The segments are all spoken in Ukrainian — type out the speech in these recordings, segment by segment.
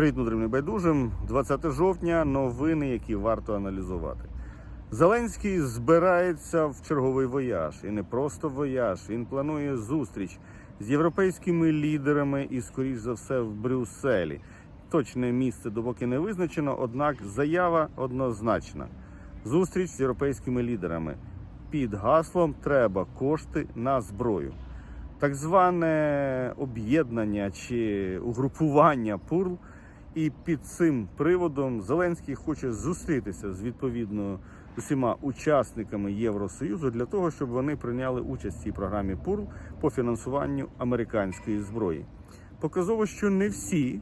Привіт, мудрим небайдужим. 20 жовтня. Новини, які варто аналізувати. Зеленський збирається в черговий вояж. І не просто вояж. Він планує зустріч з європейськими лідерами і, скоріш за все, в Брюсселі. Точне місце допоки не визначено, однак заява однозначна. Зустріч з європейськими лідерами під гаслом Треба кошти на зброю. Так зване об'єднання чи угрупування ПУРЛ. І під цим приводом Зеленський хоче зустрітися з відповідно усіма учасниками Євросоюзу для того, щоб вони прийняли участь в цій програмі ПУРЛ по фінансуванню американської зброї. Показово, що не всі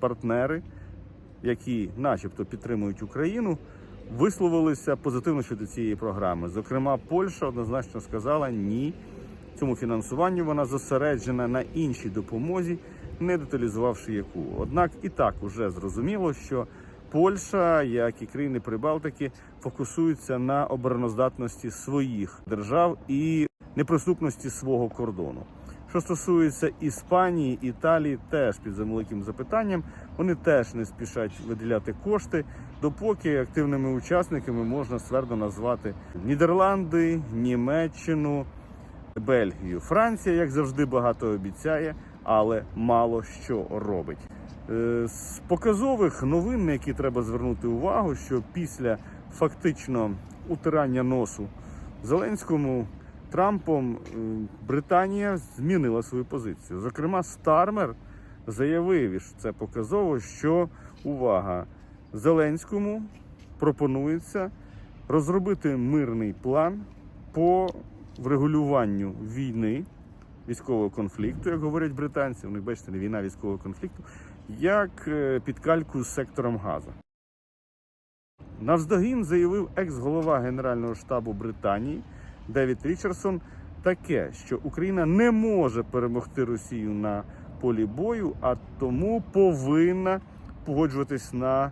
партнери, які, начебто, підтримують Україну, висловилися позитивно щодо цієї програми. Зокрема, Польща однозначно сказала ні. Цьому фінансуванню вона зосереджена на іншій допомозі, не деталізувавши яку. Однак і так уже зрозуміло, що Польща, як і країни Прибалтики, фокусуються на обороноздатності своїх держав і неприступності свого кордону. Що стосується Іспанії, Італії, теж під великим запитанням, вони теж не спішать виділяти кошти, допоки активними учасниками можна ствердо назвати Нідерланди, Німеччину. Бельгію. Франція, як завжди, багато обіцяє, але мало що робить. Е, З показових новин, на які треба звернути увагу, що після фактично утирання носу Зеленському Трампом е, Британія змінила свою позицію. Зокрема, Стармер заявив, і це показово, що увага Зеленському пропонується розробити мирний план по врегулюванню війни, військового конфлікту, як говорять британці, вони бачите, не війна військового конфлікту, як е, під кальку з сектором Газа. Навздогін заявив екс-голова Генерального штабу Британії Девід Річардсон таке, що Україна не може перемогти Росію на полі бою, а тому повинна погоджуватись на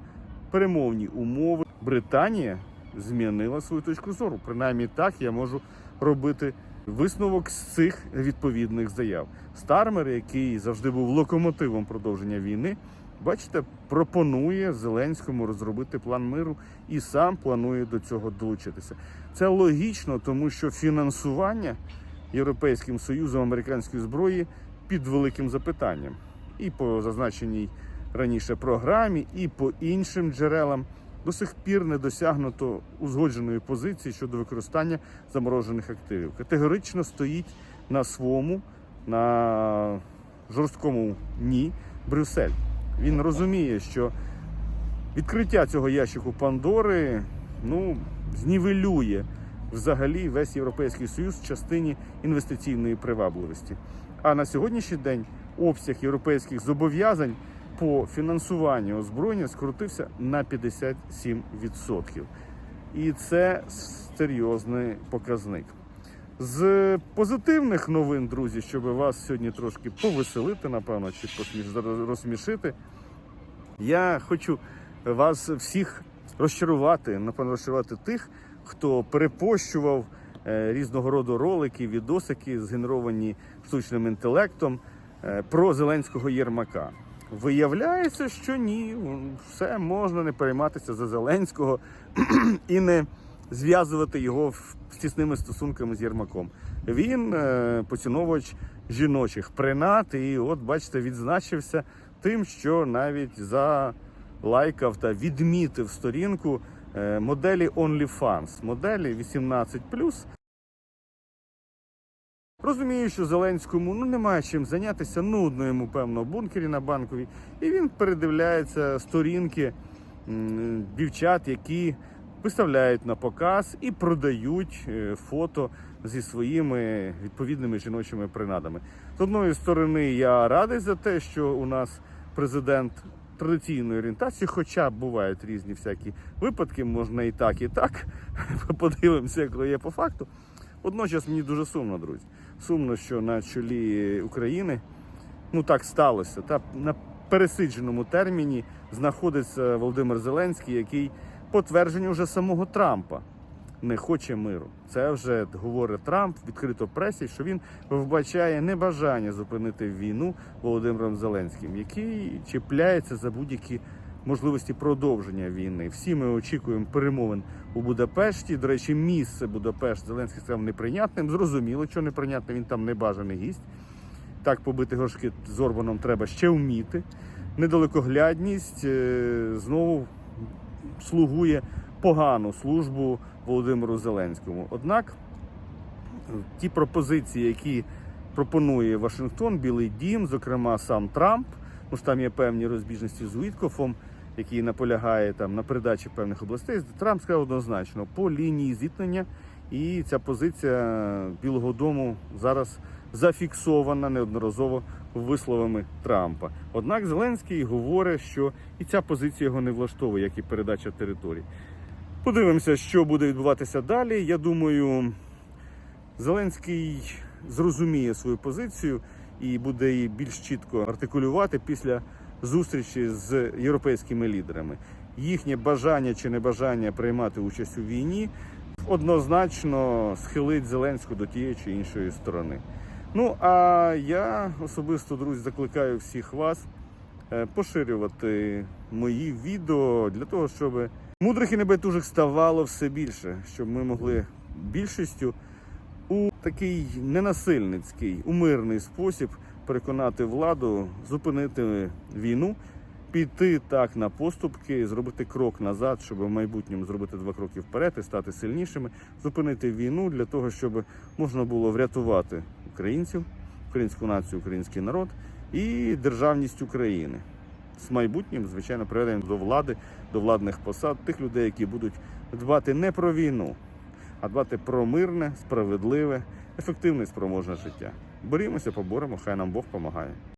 перемовні умови. Британія змінила свою точку зору. Принаймні так я можу робити висновок з цих відповідних заяв. Стармер, який завжди був локомотивом продовження війни, бачите, пропонує Зеленському розробити план миру і сам планує до цього долучитися. Це логічно, тому що фінансування Європейським Союзом американської зброї під великим запитанням і по зазначеній раніше програмі, і по іншим джерелам до сих пір не досягнуто узгодженої позиції щодо використання заморожених активів. Категорично стоїть на своєму, на жорсткому ні Брюссель. Він розуміє, що відкриття цього ящику Пандори ну, знівелює взагалі весь Європейський Союз в частині інвестиційної привабливості. А на сьогоднішній день обсяг європейських зобов'язань по фінансуванню озброєння скоротився на 57%. І це серйозний показник. З позитивних новин, друзі, щоб вас сьогодні трошки повеселити, напевно, чи розсмішити, я хочу вас всіх розчарувати, напевно, розчарувати тих, хто перепощував е, різного роду ролики, відосики, згенеровані штучним інтелектом е, про Зеленського Єрмака. Виявляється, що ні, все можна не перейматися за Зеленського і не зв'язувати його з тісними стосунками з Єрмаком. Він е, поціновувач жіночих принад, і от бачите, відзначився тим, що навіть залайкав та відмітив сторінку е, моделі OnlyFans, моделі 18 Розумію, що Зеленському ну немає чим зайнятися, нудно йому певно в бункері на банковій, і він передивляється сторінки дівчат, які виставляють на показ і продають е, фото зі своїми відповідними жіночими принадами. З одної сторони, я радий за те, що у нас президент традиційної орієнтації, хоча бувають різні всякі випадки, можна і так, і так. Подивимося, як є по факту. Водночас мені дуже сумно, друзі. Сумно, що на чолі України ну так сталося. Та на пересидженому терміні знаходиться Володимир Зеленський, який по твердженню вже самого Трампа не хоче миру. Це вже говорить Трамп відкрито пресі, що він вбачає небажання зупинити війну Володимиром Зеленським, який чіпляється за будь-які можливості продовження війни. Всі ми очікуємо перемовин у Будапешті. До речі, місце Будапешт Зеленський сказав неприйнятним. Зрозуміло, що неприйнятне, він там небажаний гість. Так побити горшки з Орбаном треба ще вміти. Недалекоглядність е, знову слугує погану службу Володимиру Зеленському. Однак е, ті пропозиції, які пропонує Вашингтон, Білий Дім, зокрема сам Трамп, ну ж там є певні розбіжності з Уіткофом, який наполягає там на передачі певних областей. Трамп сказав однозначно по лінії зіткнення, і ця позиція Білого Дому зараз зафіксована неодноразово висловами Трампа. Однак Зеленський говорить, що і ця позиція його не влаштовує, як і передача територій. Подивимося, що буде відбуватися далі. Я думаю, Зеленський зрозуміє свою позицію і буде її більш чітко артикулювати після зустрічі з європейськими лідерами. Їхнє бажання чи небажання приймати участь у війні однозначно схилить Зеленську до тієї чи іншої сторони. Ну а я особисто, друзі, закликаю всіх вас е, поширювати мої відео для того, щоб мудрих і небайдужих ставало все більше, щоб ми могли більшістю у такий ненасильницький, у мирний спосіб переконати владу зупинити війну, піти так на поступки, зробити крок назад, щоб в майбутньому зробити два кроки вперед і стати сильнішими, зупинити війну для того, щоб можна було врятувати українців, українську націю, український народ і державність України. З майбутнім, звичайно, приведенням до влади, до владних посад тих людей, які будуть дбати не про війну, а дбати про мирне, справедливе, ефективне і спроможне життя. Борімося, поборемо, хай нам Бог допомагає.